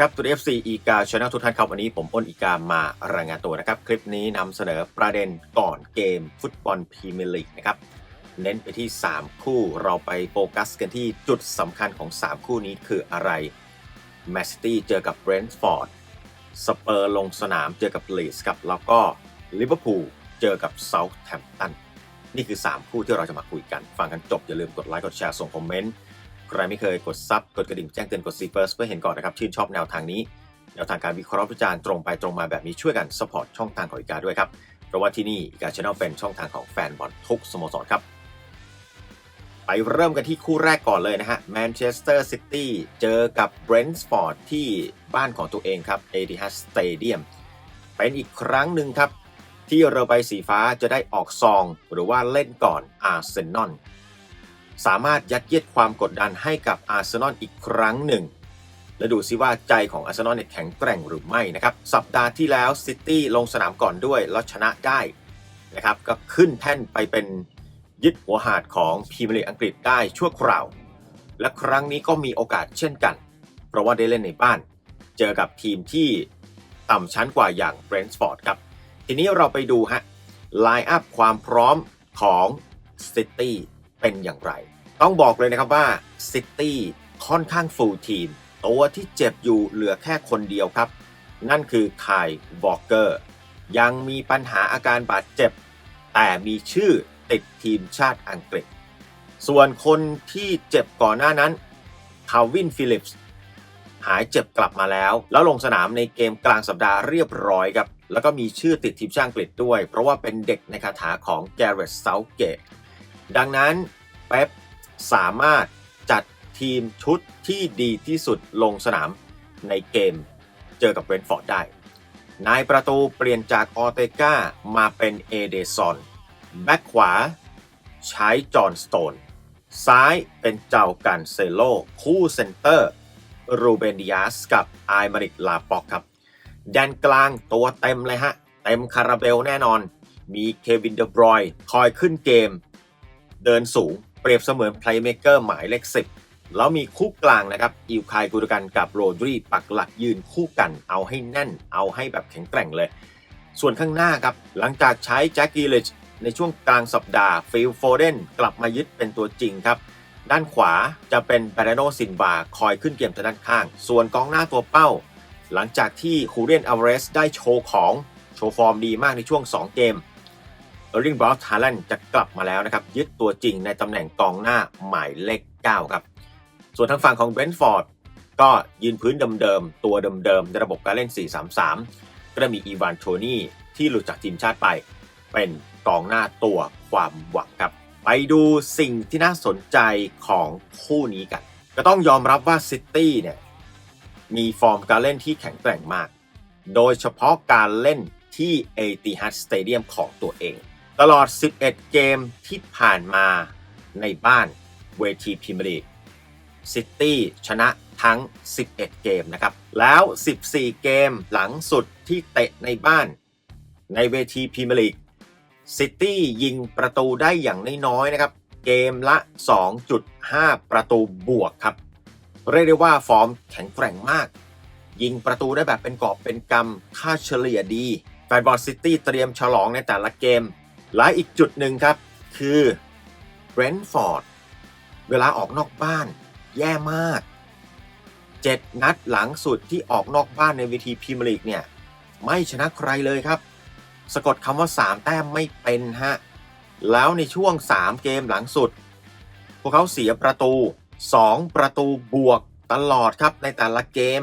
ครับตัว FC อีกาช anel ทุกท่านครับวันนี้ผมอ้นอีกามารายงานตัวนะครับ คลิปนี้นำเสนอประเด็นก่อนเกมฟุตบอลพรีเมียร์ลีกนะครับ เน้นไปที่ 3 คู่เราไปโฟกัสกันที่จุดสำคัญของ 3 คู่นี้คืออะไรแมนซิตี้เจอกับเบรนท์ฟอร์ดสเปอร์ลงสนามเจอกับลีสครับแล้วก็ลิเวอร์พูลเจอกับเซาท์แฮมป์ตันนี่คือ 3 คู่ที่เราจะมาคุยกัน ฟังกันจบอย่าลืมกดไลค์กดแชร์ส่งคอมเมนต์ ใครไม่เคยกดซับกดกระดิ่งแจ้งเตือนกดซีเฟิร์สเพื่อเห็นก่อนนะครับ ชื่นชอบแนวทางนี้ แนวทางการวิเคราะห์วิจารณ์ตรงไปตรงมาแบบนี้ช่วยกันสปอร์ตช่องทางของอีกาด้วยครับ เพราะว่าที่นี่อีกาช anel เป็นช่องทางของแฟนบอลทุกสโมสรครับ ไปเริ่มกันที่คู่แรกก่อนเลยนะฮะแมนเชสเตอร์ซิตี้เจอกับเบรนท์ฟอร์ดที่บ้านของตัวเองครับ Etihad Stadium เป็นอีกครั้งหนึ่งครับที่เรือใบสีฟ้าจะได้ออกซองหรือว่าเล่นก่อนอาร์เซนอล สามารถยัดเยียดความกดดันให้กับอาร์เซนอลอีกครั้งหนึ่ง และดูซิว่าใจของอาร์เซนอลแข็งแกร่งหรือไม่นะครับ สัปดาห์ที่แล้วซิตี้ลงสนามก่อนด้วยแล้วชนะได้นะครับก็ขึ้นแท่นไปเป็นยึดหัวหาดของพรีเมียร์ลีกอังกฤษได้ชั่วคราว และครั้งนี้ก็มีโอกาสเช่นกัน เพราะว่าได้เล่นในบ้าน เจอกับทีมที่ต่ำชั้นกว่าอย่างเบรนท์ฟอร์ดครับ ทีนี้เราไปดูฮะไลน์อัพความพร้อมของซิตี้ เป็นอย่างไร ต้องบอกเลยนะครับว่าซิตี้ค่อนข้างฟูลทีม ตัวที่เจ็บอยู่เหลือแค่คนเดียวครับ นั่นคือคายวอลเกอร์ ยังมีปัญหาอาการบาดเจ็บ แต่มีชื่อติดทีมชาติอังกฤษ ส่วนคนที่เจ็บก่อนหน้านั้นคาวินฟิลิปส์หายเจ็บกลับมาแล้ว แล้วลงสนามในเกมกลางสัปดาห์เรียบร้อยครับ แล้วก็มีชื่อติดทีมชาติอังกฤษด้วย เพราะว่าเป็นเด็กในคาถาของแกเรตเซาเกต ดังนั้นเป๊ปสามารถจัดทีมชุดที่ดีที่สุดลงสนามในเกมเจอกับเบรนฟอร์ดได้ นายประตูเปลี่ยนจากออเตกามาเป็นเอเดซอน แบ็คขวา ใช้จอห์นสโตน ซ้ายเป็นเจ้ากันเซโล คู่เซนเตอร์ รูเบนดิอาสกับไอมาริกลาปอกครับ แดนกลางตัวเต็มเลยฮะ เต็มคาราเบลแน่นอน มีเควินเดบรอยคอยขึ้นเกม เดินสูง เปรียบเสมือนเพลย์เม k เกอร์หมายเลขสิบแล้วมีคู่กลางนะครับ อิวคายกูดกันกับโรดรีปักหลักยืนคู่กัน เอาให้แน่น เอาให้แบบแข็งแกร่งเลย ส่วนข้างหน้าครับ หลังจากใช้แจ็คกี้เลชในช่วงกลางสัปดาห์ฟิลโฟเดนกลับมายึดเป็นตัวจริงครับ ด้านขวาจะเป็นบรโนซินบาคอยขึ้นเกมทางด้านข้าง ส่วนกองหน้าตัวเป้า หลังจากที่คูเรียนอัลเรสได้โชว์ของโชว์ฟอร์มดีมากในช่วง 2 เกม เออร์ลิงบรอสฮาแลนด์จะกลับมาแล้วนะครับ ยึดตัวจริงในตำแหน่งกองหน้าหมายเลข 9 ครับ ส่วนทางฝั่งของเบรนท์ฟอร์ดก็ยืนพื้นเดิมๆ ตัวเดิมๆ ในระบบการเล่น 4-3-3 ก็จะมีอีวานโทนี่ที่หลุดจากทีมชาติไป เป็นกองหน้าตัวความหวังครับ ไปดูสิ่งที่น่าสนใจของคู่นี้กัน ก็ต้องยอมรับว่าซิตี้เนี่ยมีฟอร์มการเล่นที่แข็งแกร่งมาก โดยเฉพาะการเล่นที่ Etihad Stadium ของตัวเอง ตลอด 11 เกมที่ผ่านมาในบ้านเวทีพรีเมียร์ลีกซิตี้ชนะทั้ง 11 เกมนะครับ แล้ว 14 เกมหลังสุดที่เตะในบ้าน ในเวทีพรีเมียร์ลีกซิตี้ยิงประตูได้อย่างน้อยๆนะครับ เกมละ 2.5 ประตูบวกครับ เรียกได้ว่าฟอร์มแข็งแกร่งมาก ยิงประตูได้แบบเป็นกอบเป็นกำค่าเฉลี่ยดีแฟนบอลซิตี้เตรียมฉลองในแต่ละเกม และอีกจุดหนึ่งครับ คือเบรนท์ฟอร์ดเวลาออกนอกบ้านแย่มาก 7 นัดหลังสุดที่ออกนอกบ้านในเวทีพรีเมียร์ลีกเนี่ย ไม่ชนะใครเลยครับ สะกดคำว่า 3 แต้มไม่เป็นฮะ แล้วในช่วง 3 เกมหลังสุด พวกเขาเสียประตู 2 ประตูบวกตลอดครับในแต่ละเกม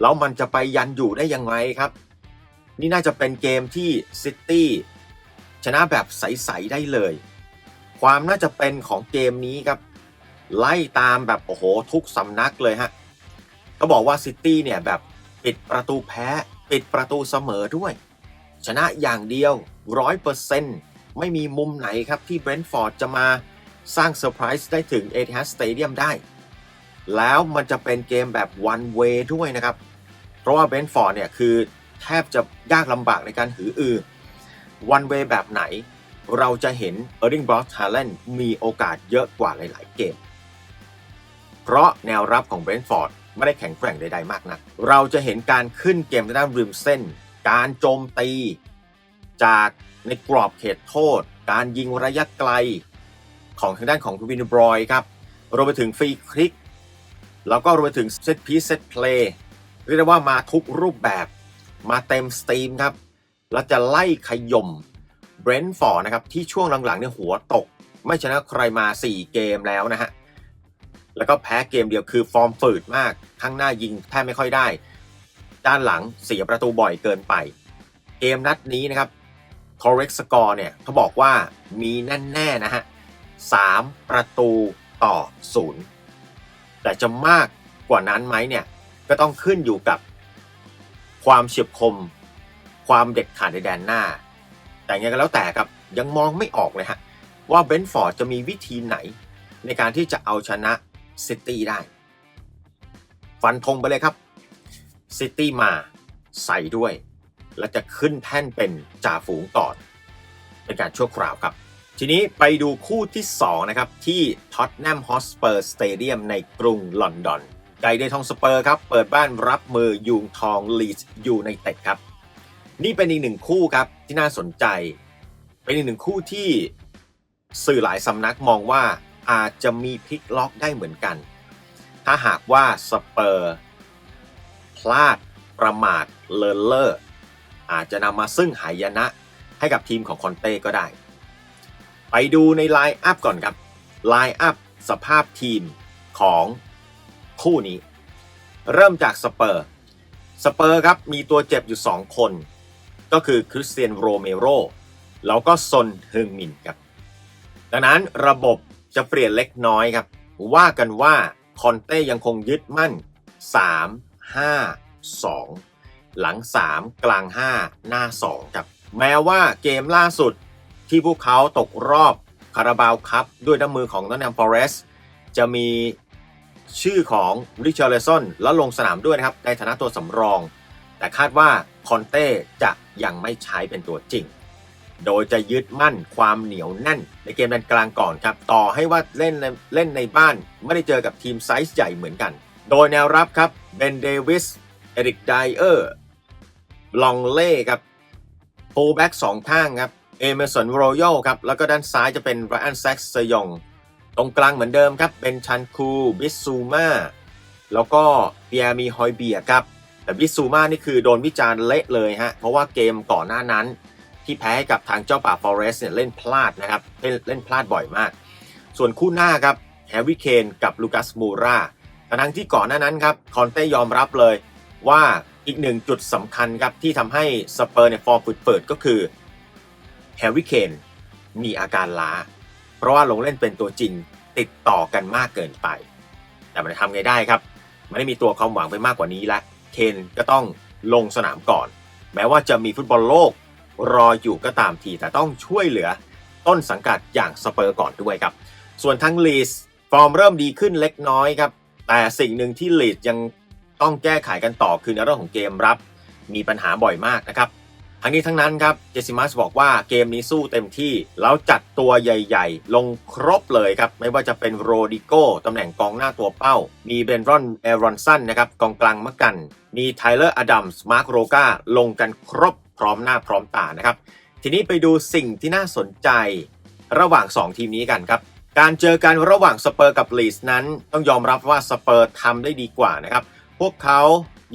แล้วมันจะไปยันอยู่ได้ยังไงครับ นี่น่าจะเป็นเกมที่ซิตี้ ชนะแบบใส ๆ ได้เลย ความน่าจะเป็นของเกมนี้ครับ ไล่ตามแบบ โอ้โห ทุกสำนักเลยฮะ ก็บอกว่าซิตี้เนี่ย แบบปิดประตูแพ้ ปิดประตูเสมอด้วย ชนะอย่างเดียวร้อยเปอร์เซ็นต์ไม่มีมุมไหนครับที่เบรนท์ฟอร์ดจะมาสร้างเซอร์ไพรส์ได้ถึงเอทิฮัสสเตเดียมได้ แล้วมันจะเป็นเกมแบบ one way ด้วยนะครับ เพราะว่าเบรนท์ฟอร์ดเนี่ย คือแทบจะยากลำบากในการหืออือ one way แบบไหน เราจะเห็นเออร์ i ิงบรอสฮาแลนด์มีโอกาสเยอะกว่าหลาย ๆ เกม เพราะแนวรับของเบรนท์ฟอร์ดไม่ได้แข็งแกร่งใด ๆ มากนัก เราจะเห็นการขึ้นเกมทางด้านริมเส้น การโจมตี จากในกรอบเขตโทษ การยิงระยะไกล ของทางด้านของวินบรอยครับรวมไปถึงฟรีคลิก แล้วก็รวมไปถึงเซตพีเซตเพลย์เรียกได้ว่ามาทุกรูปแบบมาเต็มสตรีมครับ แล้วจะไล่ขย่มเบรนท์ฟอร์นะครับที่ช่วงหลังๆเนี่ยหัวตก ไม่ชนะใครมา 4 เกมแล้วนะฮะ แล้วก็แพ้เกมเดียวคือฟอร์มฝืดมากข้างหน้ายิงแทบไม่ค่อยได้ ด้านหลังเสียประตูบ่อยเกินไป เกมนัดนี้นะครับ correct score เนี่ยเขาบอกว่ามีแน่ๆนะฮะ3ประตูต่อ 0 แต่จะมากกว่านั้นไหมเนี่ยก็ต้องขึ้นอยู่กับความเฉียบคม ความเด็ดขาดในแดนหน้า แต่ยังไงก็แล้วแต่ครับยังมองไม่ออกเลยฮะว่าเบนฟอร์ดจะมีวิธีไหน ในการที่จะเอาชนะซิตี้ได้ ฟันธงไปเลยครับซิตี้มาใส่ด้วย และจะขึ้นแท่นเป็นจ่าฝูงต่อเป็นการชั่วคราวครับ ทีนี้ไปดูคู่ที่ 2 นะครับ ที่ท็อตแนมฮอสเปอร์สเตเดียมในกรุงลอนดอนไกเดทองสเปอร์ครับ เปิดบ้านรับมือยูงทองลีดยูในเต็ดครับ นี่เป็นอีกหนึ่งคู่ครับที่น่าสนใจ เป็นอีกหนึ่งคู่ที่สื่อหลายสำนักมองว่าอาจจะมีพลิกล็อกได้เหมือนกัน ถ้าหากว่าสเปอร์ พลาดประมาทเลินเล่ออาจจะนำมาซึ่งหายนะให้กับทีมของคอนเต้ก็ได้ ไปดูในไลน์อัพก่อนครับไลน์อัพสภาพทีมของคู่นี้ เริ่มจากสเปอร์สเปอร์ครับมีตัวเจ็บอยู่ 2 คน ก็คือคริสเตียนโรเมโรแล้วก็ซนเฮึงมินครับ ดังนั้นระบบจะเปลี่ยนเล็กน้อยครับ ว่ากันว่าคอนเต้ยังคงยึดมั่น 3 5 2 หลัง 3 กลาง 5 หน้า 2 ครับ แม้ว่าเกมล่าสุดที่พวกเขาตกรอบคาราบาวคัพด้วยน้ำมือของนอตแนมฟอเรสจะมีชื่อของริชาร์ลสันแล้วลงสนามด้วยนะครับ ในฐานะตัวสำรอง แต่คาดว่าคอนเต้จะยังไม่ใช้เป็นตัวจริง โดยจะยึดมั่นความเหนียวแน่น ในเกมดันกลางก่อนครับ ต่อให้ว่าเล่นในเล่นในบ้านไม่ได้เจอกับทีมไซส์ใหญ่เหมือนกัน โดยแนวรับครับเบนเดวิส เอริกไดเออร์ ลองเล่ครับโฟแบ็กสองข้างครับเอเมสันโรยัลครับ แล้วก็ด้านซ้ายจะเป็นไรอันแซ็กซ์ยอง ตรงกลางเหมือนเดิมครับ เป็นชันคู บิสซูมา แล้วก็เปียมีฮอยเบียครับ แต่บิสซูมานี่คือโดนวิจารณ์เละเลยฮะ เพราะว่าเกมก่อนหน้านั้น ที่แพ้ให้กับทางเจ้าป่าฟอเรสเนี่ยเล่นพลาดนะครับเล่นเล่นพลาดบ่อยมาก ส่วนคู่หน้าครับแฮร์รี่เคนกับลูคัสมูราทั้งที่ก่อนหน้านั้นครับคอนเต้ยอมรับเลยว่าอีกหนึ่งจุดสำคัญครับที่ทำให้สเปอร์เนี่ยฟอร์มฝืดก็คือแฮร์รี่เคนมีอาการล้า เพราะว่าลงเล่นเป็นตัวจริงติดต่อกันมากเกินไป แต่มันทำไงได้ครับ มันไม่มีตัวความหวังไปมากกว่านี้แล้ว เคนก็ต้องลงสนามก่อน แม้ว่าจะมีฟุตบอลโลกรออยู่ก็ตามที แต่ต้องช่วยเหลือต้นสังกัดอย่างสเปอร์ก่อนด้วยครับ ส่วนทั้งลีสฟอร์มเริ่มดีขึ้นเล็กน้อยครับ แต่สิ่งหนึ่งที่ลีดยังต้องแก้ไขกันต่อคือในเรื่องของเกมรับ มีปัญหาบ่อยมากนะครับ ทั้งนี้ทั้งนั้นครับเจสิมัสบอกว่าเกมนี้สู้เต็มที่ แล้วจัดตัวใหญ่ๆ ลงครบเลยครับ ไม่ว่าจะเป็นโรดิโก้ตำแหน่งกองหน้าตัวเป้า มีเบนรอนเอรอนสันนะครับกองกลางมะกัน มีไทเลอร์อดัมส์มาร์คโรกาลงกันครบพร้อมหน้าพร้อมตานะครับ ทีนี้ไปดูสิ่งที่น่าสนใจ ระหว่าง 2 ทีมนี้กันครับการเจอกันระหว่างสเปอร์กับลีสนั้น ต้องยอมรับว่าสเปอร์ทำได้ดีกว่านะครับพวกเขา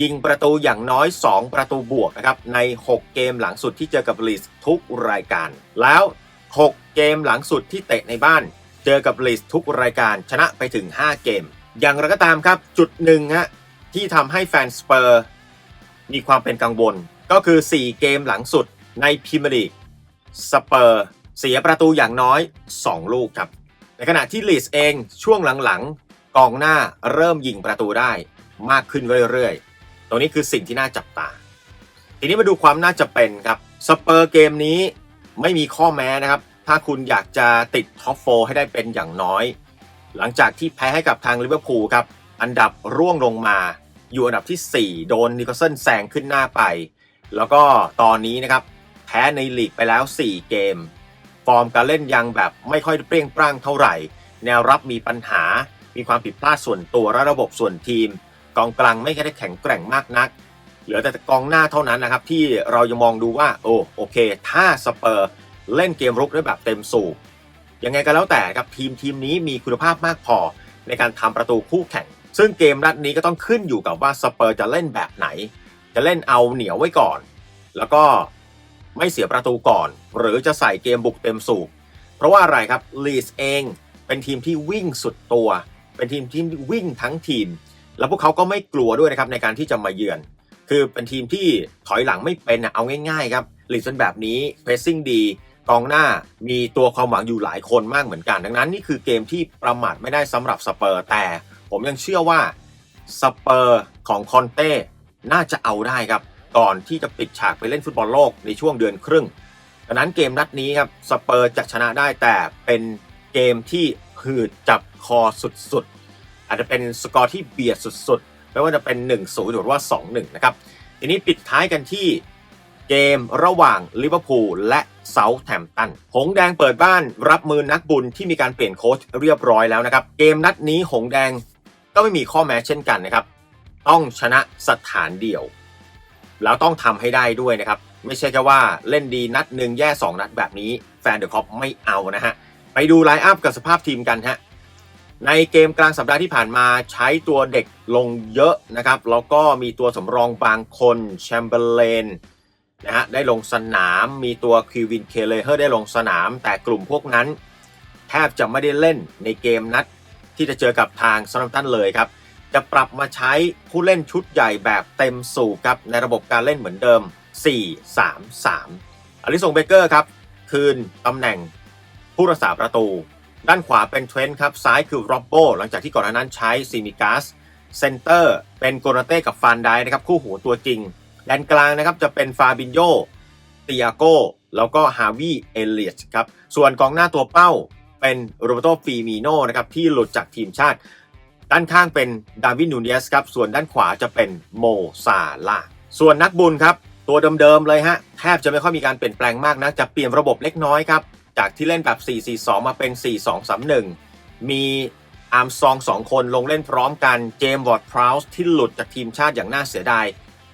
ยิงประตูอย่างน้อย 2 ประตูบวกนะครับใน 6 เกมหลังสุดที่เจอกับลีสทุกรายการ แล้ว 6 เกมหลังสุดที่เตะในบ้าน เจอกับลีสทุกรายการชนะไปถึง 5 เกม อย่างไรก็ตามครับจุดหนึ่งฮะที่ทำให้แฟนสเปอร์มีความเป็นกังวลก็คือ 4 เกมหลังสุดในพรีเมียร์ลีกสเปอร์เสียประตูอย่างน้อย 2 ลูกครับ ในขณะที่ลีสเองช่วงหลังๆกองหน้าเริ่มยิงประตูได้มากขึ้นเรื่อยๆ ตรงนี้คือสิ่งที่น่าจับตา ทีนี้มาดูความน่าจะเป็นครับสเปอร์เกมนี้ไม่มีข้อแม้นะครับ ถ้าคุณอยากจะติดท็อปโฟให้ได้เป็นอย่างน้อย หลังจากที่แพ้ให้กับทางลิเวอร์พูลครับอันดับร่วงลงมาอยู่อันดับที่ 4 โดนนิโคลสันแซงขึ้นหน้าไป แล้วก็ตอนนี้นะครับแพ้ในลีกไปแล้ว 4 เกม ฟอร์มการเล่นยังแบบไม่ค่อยเปรี้ยงปร้างเท่าไหร่ แนวรับมีปัญหา มีความผิดพลาดส่วนตัวและระบบส่วนทีม กองกลางไม่ได้แข็งแกร่งมากนัก เหลือแต่กองหน้าเท่านั้นนะครับ ที่เราจะมองดูว่าโอ้โอเค ถ้าสเปอร์เล่นเกมรุกได้แบบเต็มสูบยังไงก็แล้วแต่ครับทีมทีมนี้มีคุณภาพมากพอในการทำประตูคู่แข่ง ซึ่งเกมนัดนี้ก็ต้องขึ้นอยู่กับว่าสเปอร์จะเล่นแบบไหน จะเล่นเอาเหนียวไว้ก่อน แล้วก็ไม่เสียประตูก่อน หรือจะใส่เกมบุกเต็มสูบเพราะว่าอะไรครับลีสเองเป็นทีมที่วิ่งสุดตัว เป็นทีมที่วิ่งทั้งทีม แล้วพวกเขาก็ไม่กลัวด้วยนะครับในการที่จะมาเยือน คือเป็นทีมที่ถอยหลังไม่เป็นนะเอาง่ายๆครับลีดเป็นแบบนี้เพรสซิ่งดีกองหน้ามีตัวความหวังอยู่หลายคนมากเหมือนกัน ดังนั้นนี่คือเกมที่ประมาทไม่ได้สำหรับสเปอร์แต่ผมยังเชื่อว่าสเปอร์ของคอนเต้น่าจะเอาได้ครับ ก่อนที่จะปิดฉากไปเล่นฟุตบอลโลกในช่วงเดือนครึ่งดังนั้นเกมนัดนี้ครับสเปอร์จะชนะได้แต่เป็นเกมที่หืดจับคอสุด อาจจะเป็นสกอร์ที่เบียดสุดๆ ไม่ว่าจะเป็น 1-0 หรือว่า 2-1 นะครับ ทีนี้ปิดท้ายกันที่เกมระหว่างลิเวอร์พูลและเซาท์แฮมป์ตัน หงแดงเปิดบ้านรับมือนักบุญที่มีการเปลี่ยนโค้ชเรียบร้อยแล้วนะครับ เกมนัดนี้หงแดงก็ไม่มีข้อแม้เช่นกันนะครับ ต้องชนะสถานเดียว แล้วต้องทำให้ได้ด้วยนะครับ ไม่ใช่แค่ว่าเล่นดีนัดหนึ่งแย่ 2 นัดแบบนี้ แฟนเดอะคอปไม่เอานะฮะ ไปดูไลน์อัพกับสภาพทีมกันฮะ ในเกมกลางสัปดาห์ที่ผ่านมาใช้ตัวเด็กลงเยอะนะครับ แล้วก็มีตัวสำรองบางคนแชมเบอร์เลนนะฮะได้ลงสนาม มีตัวคิววินเคเลเฮอร์ได้ลงสนาม แต่กลุ่มพวกนั้น แทบจะไม่ได้เล่นในเกมนัด ที่จะเจอกับทางซาร์ตันเลยครับ จะปรับมาใช้ผู้เล่นชุดใหญ่แบบเต็มสูบครับ ในระบบการเล่นเหมือนเดิม 4-3-3อลิสงเบเกอร์ครับ คืนตำแหน่งผู้รักษาประตู ด้านขวาเป็นเทรนต์ครับ ซ้ายคือโรบโบหลังจากที่ก่อนหน้านั้นใช้ซิมิกัสเซนเตอร์เป็นโกนาเต้กับฟานไดนะครับ คู่หูตัวจริงแดนกลางนะครับจะเป็นฟาบินโยเตียโกแล้วก็ฮาวิเอเลียสครับ ส่วนกองหน้าตัวเป้าเป็นโรเบโตฟีมิโนนะครับที่หลุดจากทีมชาติ ด้านข้างเป็นดาวินนูเนสครับ ส่วนด้านขวาจะเป็นโมซาลาส่วนนักบุญครับ ตัวเดิมๆเลยฮะ แทบจะไม่ค่อยมีการเปลี่ยนแปลงมากนะ จะเปลี่ยนระบบเล็กน้อยครับ จากที่เล่นแบบ 4-4-2 มาเป็น 4-2-3-1 มีอาร์มซองสองคนลงเล่นพร้อมกันเจมส์วอร์ดพราวส์ที่หลุดจากทีมชาติอย่างน่าเสียดาย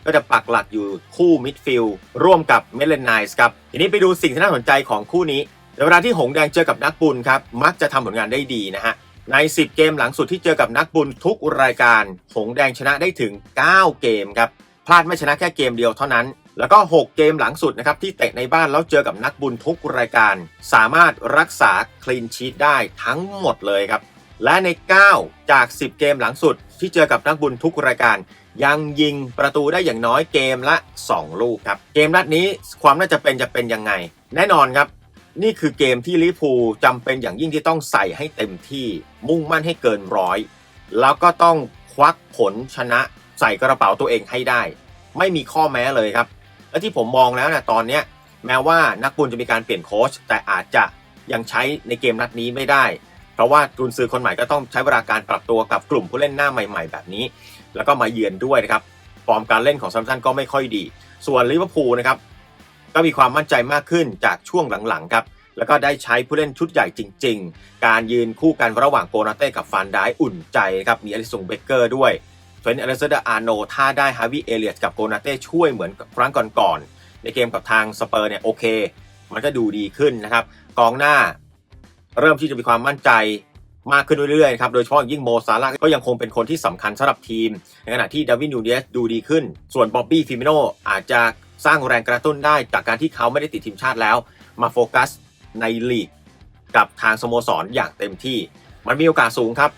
ก็จะปักหลักอยู่คู่มิดฟิลด์ร่วมกับเมเลนไนส์ครับทีนี้ไปดูสิ่งที่น่าสนใจของคู่นี้ในเวลาที่หงแดงเจอกับนักบุญครับมักจะทำผลงานได้ดีนะฮะใน 10 เกมหลังสุดที่เจอกับนักบุญทุกรายการ หงแดงชนะได้ถึง 9 เกมครับพลาดไม่ชนะแค่เกมเดียวเท่านั้น แล้วก็ 6 เกมหลังสุดนะครับที่เตะในบ้านแล้วเจอกับนักบุญทุกรายการ สามารถรักษาคลีนชีตได้ทั้งหมดเลยครับ และใน 9 จาก 10 เกมหลังสุดที่เจอกับนักบุญทุกรายการ ยังยิงประตูได้อย่างน้อยเกมละ 2 ลูกครับ เกมนัดนี้ความน่าจะเป็นจะเป็นยังไง แน่นอนครับ นี่คือเกมที่ลิพูจำเป็นอย่างยิ่งที่ต้องใส่ให้เต็มที่มุ่งมั่นให้เกินร้อยแล้วก็ต้องควักผลชนะใส่กระเป๋าตัวเองให้ได้ ไม่มีข้อแม้เลยครับ และที่ผมมองแล้วนะตอนเนี้ยแม้ว่านักบุญจะมีการเปลี่ยนโค้ชแต่อาจจะยังใช้ในเกมนัดนี้ไม่ได้ เพราะว่ากุนซือคนใหม่ก็ต้องใช้เวลาการปรับตัวกับกลุ่มผู้เล่นหน้าใหม่ ๆ แบบนี้ แล้วก็มาเยือนด้วยนะครับฟอร์มการเล่นของซัมซันก็ไม่ค่อยดี ส่วนลิเวอร์พูลนะครับก็มีความมั่นใจมากขึ้นจากช่วงหลังๆครับแล้วก็ได้ใช้ผู้เล่นชุดใหญ่จริง ๆ การยืนคู่กันระหว่างโกนาเต้กับฟานได้อุ่นใจครับมีอลิสงเบเกอร์ด้วย เฟรนอเลสเดอร์อาร์โนถ้าได้ฮาวิเอเลียสกับโกนาเต้ช่วยเหมือนครั้งก่อนๆในเกมกับทางสเปอร์เนี่ยโอเค มันก็ดูดีขึ้นนะครับกองหน้าเริ่มที่จะมีความมั่นใจมากขึ้นเรื่อยๆครับ โดยเฉพาะยิ่งโมซาลาก็ยังคงเป็นคนที่สำคัญสำหรับทีม ในขณะที่ดาวินนูเนสดูดีขึ้น ส่วนบ๊อบบี้ฟิมิโนอาจจะสร้างแรงกระตุ้นได้จากการที่เขาไม่ได้ติดทีมชาติแล้ว มาโฟกัสในลีกกับทางสโมสรอย่างเต็มที่ มันมีโอกาสสูงครับ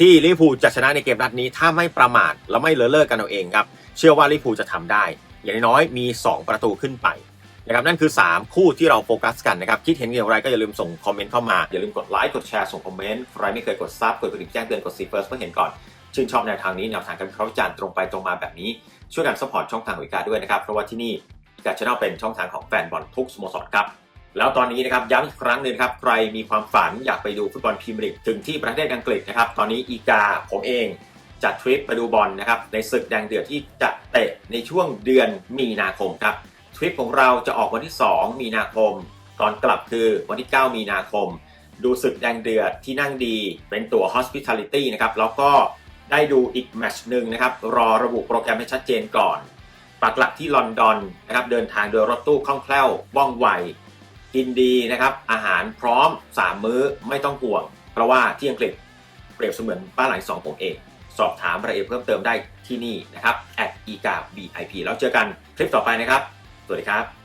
ที่ลิเวอร์พูลจะชนะในเกมนัดนี้ ถ้าไม่ประมาทและไม่เลอะเลิกกันเอาเองครับเชื่อว่าลิเวอร์พูลจะทำได้ อย่างน้อยมี 2 ประตูขึ้นไปนะครับนั่นคือ 3 คู่ที่เราโฟกัสกันนะครับคิดเห็นอย่างไรก็อย่าลืมส่งคอมเมนต์เข้ามาอย่าลืมกดไลค์กดแชร์ส่งคอมเมนต์ใครไม่เคยกดซับกดกระดิ่งแจ้งเตือนกดซีเฟิร์สเพื่อเห็นก่อนชื่นชอบแนวทางนี้แนวทางการวิเคราะห์วิจารณ์ตรงไปตรงมาแบบนี้ช่วยกันสปอร์ตช่องทางของอีกาด้วยนะครับเพราะว่าที่นี่การชนลเป็นช่องทางของแฟนบอลทุกสโมสรครับ แล้วตอนนี้นะครับย้ำอีกครั้งหนึ่งครับใครมีความฝันอยากไปดูฟุตบอลพรีเมียร์ลีกถึงที่ประเทศอังกฤษนะครับตอนนี้อีกาผมเองจัดทริปไปดูบอลนะครับในศึกแดงเดือดที่จะเตะในช่วงเดือนมีนาคมครับทริปของเราจะออกวันที่ 2 มีนาคม ตอนกลับคือวันที่ 9 มีนาคม ดูศึกแดงเดือดที่นั่งดีเป็นตั๋ว hospitality นะครับแล้วก็ได้ดูอีกแมตช์หนึ่งนะครับรอระบุโปรแกรมให้ชัดเจนก่อนปักหลักที่ลอนดอนนะครับเดินทางโดยรถตู้คล่องแคล่วว่องไว กินดีนะครับ อาหารพร้อม 3 มื้อไม่ต้องห่วง เพราะว่าที่อังกฤษเปรียบเสมือนบ้านหลังสองผมเอง สอบถามรายละเอียดเพิ่มเติมได้ที่นี่นะครับ at e g a VIP แล้วเจอกันคลิปต่อไปนะครับ สวัสดีครับ